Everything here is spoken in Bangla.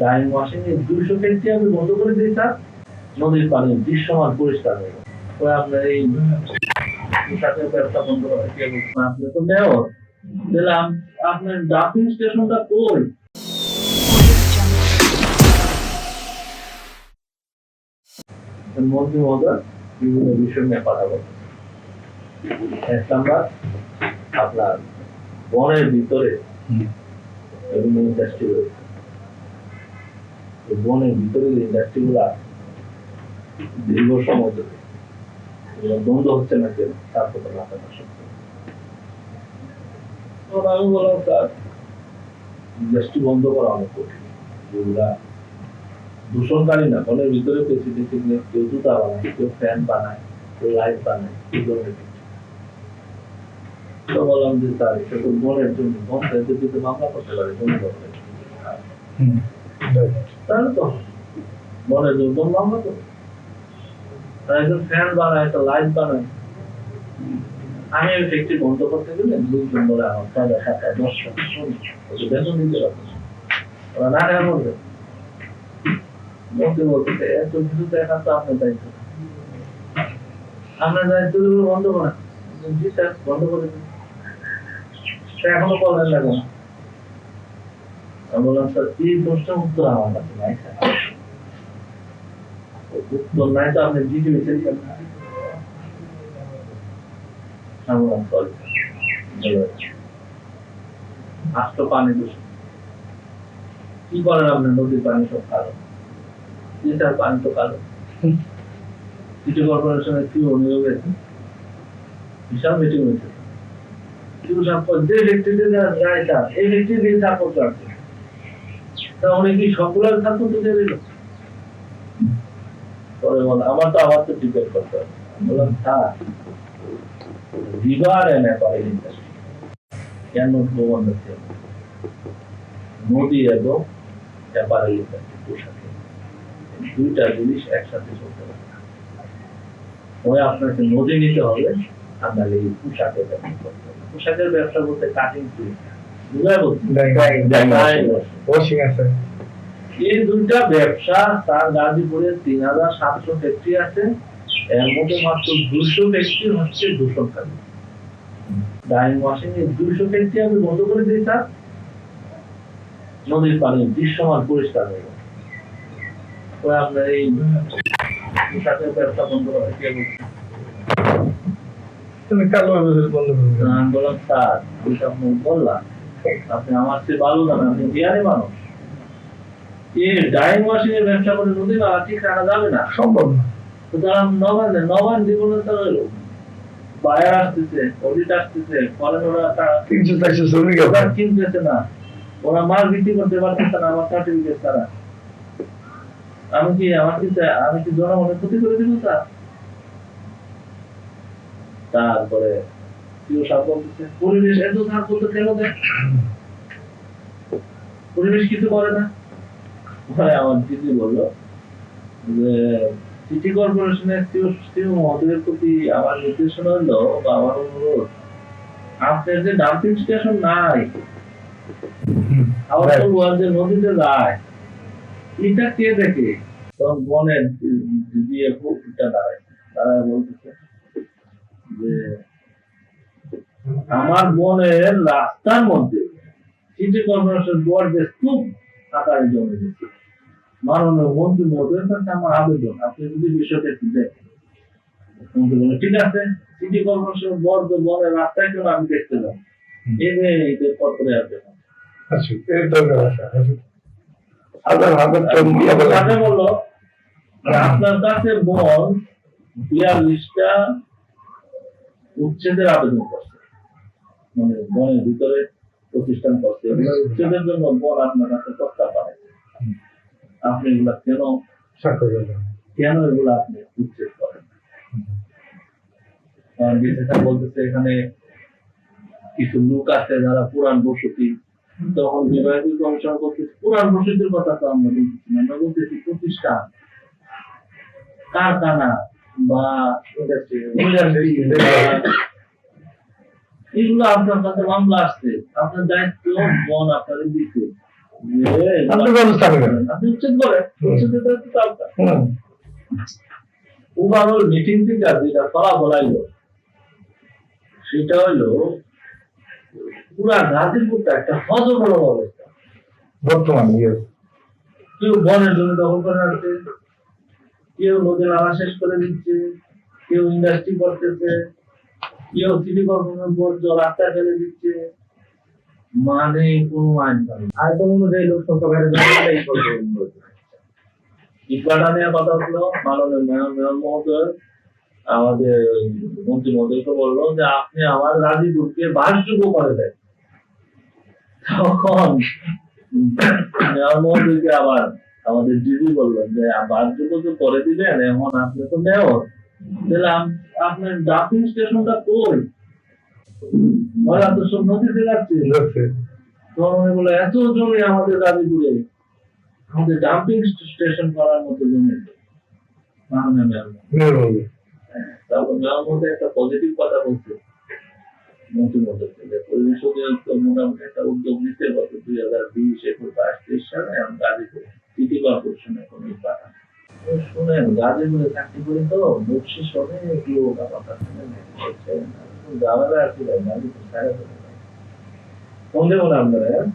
ডাইং ওয়াশিং ফ্যাক্টরি আমি বন্ধ করে দিই স্যার। নদীর পানি দৃশ্যমান পরিষ্কার হয়ে গেল ওই আপনার এই? আপনি তো মেয়র দিলাম আপনার ডাম্পিং স্টেশনটা কই? মন্ত্রী মহোদয় বিভিন্ন বিষয় নিয়ে কথা বলতে এক নাম্বার আপনার বনের ভিতরে ইন্ডাস্ট্রি রয়েছে। বনের ভিতরে যে ইন্ডাস্ট্রি গুলো দীর্ঘ সময় ধরে বন্ধ হচ্ছে না কেন, তার কথা মাথা নষ্ট তখন আমি বললাম, স্যার ইন্ডাস্ট্রি বন্ধ করা অনেক কঠিন। যেগুলা দূষণকারী না, বনের ভিতরে প্রেসিডেন্সি কেউ জুতা বানায়, কেউ ফ্যান বানায়, কেউ লাইট বানায় এই ধরনের। তো বললাম যে, স্যার, এটা তো বনের জন্য বন যদি মামলা করতে পারে বন দখলের তাহলে তো জন্য বন মামলা করবে আর একজন ফ্যান বানায়, একটা লাইট বানায়। আমি ফ্যাক্টরি বন্ধ করতে গেলে দুইজন বলে আমার ছয় সাতটা দশ টাকা বেতন দিতে পারছে ওরা না নেওয়া বলবে। বলতে বলতে এত কিছু দেখা তো আপনার দায়িত্ব আপনার দায়িত্ব বন্ধ করা জি স্যার, বন্ধ করে এখনও বলেন না কেন? আমি বললাম স্যার এই প্রশ্ন উত্তর স্যার উত্তর নাই তো আপনি দূষণ। কি করেন আপনি নদীর পানি সব কালো? লিটার পানি তো কালো। সিটি কর্পোরেশনের কি অনিয়োগ আছে বিশাল মিটিং হয়েছে। কিন্তু সাপোজ যে ব্যক্তিতে যায় তার, এই দিয়ে সাপোর্ট আছে তা কি সাপোর্ট দিয়ে দিল পরে বল, আমার তো আমার তো করতে হবে। বললাম রিভার এন্ড অ্যাপারেল ইন্ডাস্ট্রি কেন অন নদী এবং অ্যাপারেল ইন্ডাস্ট্রি দুইটা জিনিস একসাথে চলতে পারে। হয় আপনাকে নদী নিতে হবে নাহলে এই পোশাকের ব্যবসা করতে হবে। পোশাকের ব্যবসা বলতে কাটিং আছে এই দুইটা ব্যবসা তার গাজীপুরে তিন হাজার সাতশো ফ্যাক্টরি আছে। এর মধ্যে মাত্র দুশো ফ্যাক্টরি হচ্ছে দূষণকারী ডাইং ওয়াশিং এর দুশো ফ্যাক্টরি আমি বন্ধ করে দিই স্যার? নদীর পানি দৃশ্যমান পরিষ্কার হয়ে গেল আপনার এই ব্যবসা বন্ধ করে তুমি কালো বন্ধ করবে বললাম স্যার আমি বললাম। আপনি আমার চেয়ে ভালো জানেন আপনি জ্ঞানী মানুষ। ডাইং ওয়াশিং এর ব্যবসা করে নদী ঠিক রাখা যাবে না। সম্ভব না। নবান জীবনে তো বায়ার আসতেছে অডিট আসতেছে ফরেন ওরা টা- তিনশো চারশো শ্রমিক ওরা কিনতেছে না। ওরা মাল বিক্রি করতে পারতেছে না আমার সার্টিফিকেট ছাড়া। আমি কি আমার কিন্তু আমি কি জনগণের ক্ষতি করে দিব তা তারপরে পরিবেশ এত সার করতে কেন দেয় পরিবেশ কিছু করে না পরে আমার দিদি বলল যে সিটি কর্পোরেশনের সিও মহোদয়ের প্রতি আমার নির্দেশনা হলো বা আমার অনুরোধ আপনার যে ডাম্পিং স্টেশন নাই আবার ওয়ার্ল্ড নদীতে যায় এটা কে দেখে তখন বনের দিয়ে এটা দাঁড়ায় তারা বলতেছে যে আমার বনের রাস্তার মধ্যে সিটি কর্পোরেশন বোর্ড যে স্তূপ আকারে জমে গেছে। মাননীয় মন্ত্রী মহোদয়ের কাছে আমার আবেদন আপনি যদি বিষয়টা একটু দেখেন। বলে ঠিক আছে সিটি কর্পোরেশন বোর্ড বনের রাস্তায় কেন আমি দেখতে যাব? এদের পর আসবে বলে বলল যে আপনার কাছে বন বিয়াল্লিশটা উচ্ছেদের আবেদন করছে। মানে বনের ভিতরে প্রতিষ্ঠান করছে এগুলো উচ্ছেদের জন্য বন আপনার কাছে প্রস্তাব পায় আপনি এগুলা কেন কেন এগুলো আপনি উচ্ছেদ করেন? বিশেষজ্ঞ বলতেছে এখানে কিছু লোক আছে যারা পুরান বসতি। তখন বিভাগীয় কমিশন করতেছে পুরান বসতির কথা তো আমরা বলতেছি না। আমরা বলতেছি প্রতিষ্ঠান। কারখানা বা এগুলো আপনার কাছে মামলা আসছে আপনার দায়িত্ব বন আপনার দিচ্ছে যে আপনি ব্যবস্থা নেবেন। আপনি উচিত করেন উচিত এটা তো ওভারঅল মিটিং থেকে যেটা ফলাফল আইলো সেটা হলো পুরা গাজীপুরটা একটা হজবরল অবস্থা। বর্তমান কেউ বনের জমি দখল করে রাখছে কেউ নদী নালা শেষ করে দিচ্ছে কেউ ইন্ডাস্ট্রি করতেছে। কেউ সিটি কর্পোরেশন বর্জ্য রাস্তায় ফেলে দিচ্ছে? মানে কোনো আইন নেই। আয়তন অনুযায়ী লোক সংখ্যা বেড়ে যাবে ইটভাটা নিয়ে কথা হলো মাননীয় মেয়র মেয়র মহোদয় আমাদের মন্ত্রী মহোদয়কে বলল যে আপনি আমার গাজীপুরকে বাসযোগ্য করে দেন। তখন মেয়র মহোদয়কে আবার আমাদের দিদি বললেন যে বাসযোগ্য তো করে দিবেন এখন আপনি তো মেয়র। তাহলে আপনার ডাম্পিং স্টেশনটা কই? ওরা তো সব নদীতে যাচ্ছে। যাচ্ছে। তখন বলে এত জমি আমাদের গাজীপুরে আমাদের ডাম্পিং স্টেশন করার মতো জমি তারপর মেয়র মধ্যে একটা পজিটিভ কথা বলছে। মধ্যে পরিবেশ অধিদপ্তর মোটামুটি একটা উদ্যোগ নিতে গত দুই হাজার বিশ একুশ বাইশ তেইশ সালে আমি গাজীপুর সিটি তো শুনেন, গাজীপুরে চাকরি করি তো বকশিস অনেক লোক আমার আর কি গাজীপুর সারা ফোন দেবো না আপনারা হ্যাঁ?